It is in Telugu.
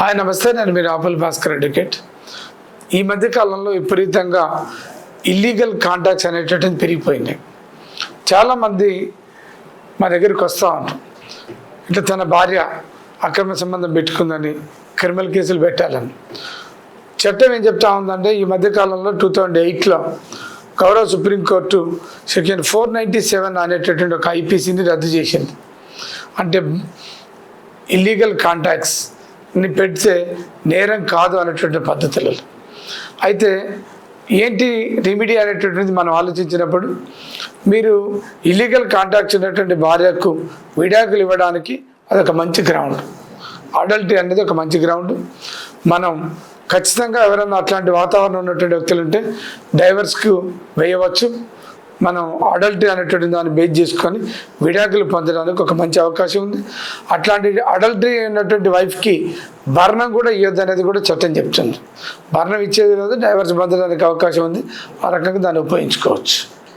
హాయ్ నమస్తే. నేను మీరు రాపుల్ భాస్కర్ అడ్వకేట్. ఈ మధ్య కాలంలో విపరీతంగా ఇల్లీగల్ కాంటాక్ట్స్ అనేటటువంటి పెరిగిపోయినాయి. చాలామంది మా దగ్గరికి వస్తూ ఉంటారు ఇట్లా తన భార్య అక్రమ సంబంధం పెట్టుకుందని క్రిమినల్ కేసులు పెట్టాలని. చట్టం ఏం చెప్తా ఉందంటే ఈ మధ్య కాలంలో టూ థౌజండ్ ఎయిట్లో గౌరవ supreme court section four ninety seven అనేటటువంటి ఒక ఐపీసీని రద్దు చేసింది. అంటే ఇల్లీగల్ కాంటాక్ట్స్ ని పెడితే నేరం కాదు అనేటువంటి పద్ధతులలో అయితే ఏంటి రెమిడీ అనేటువంటిది మనం ఆలోచించినప్పుడు మీరు ఇల్లీగల్ కాంటాక్ట్స్ ఉన్నటువంటి భార్యకు విడాకులు ఇవ్వడానికి అదొక మంచి గ్రౌండ్ అడల్టీ అనేది ఒక మంచి గ్రౌండ్ మనం ఖచ్చితంగా ఎవరైనా అట్లాంటి వాతావరణం ఉన్నటువంటి వ్యక్తులు ఉంటే డైవర్స్కు వేయవచ్చు. మనం అడల్ట్ అనేటువంటి దాన్ని బేస్ చేసుకొని విడాకులు పొందడానికి ఒక మంచి అవకాశం ఉంది. అట్లాంటి అడల్టరీ అయినటువంటి వైఫ్కి భరణం కూడా ఇవ్వద్దు అనేది కూడా చట్టం చెప్తుంది. భరణం ఇచ్చేది లేదు డైవర్స్ పొందడానికి అవకాశం ఉంది. ఆ రకంగా దాన్ని ఉపయోగించుకోవచ్చు.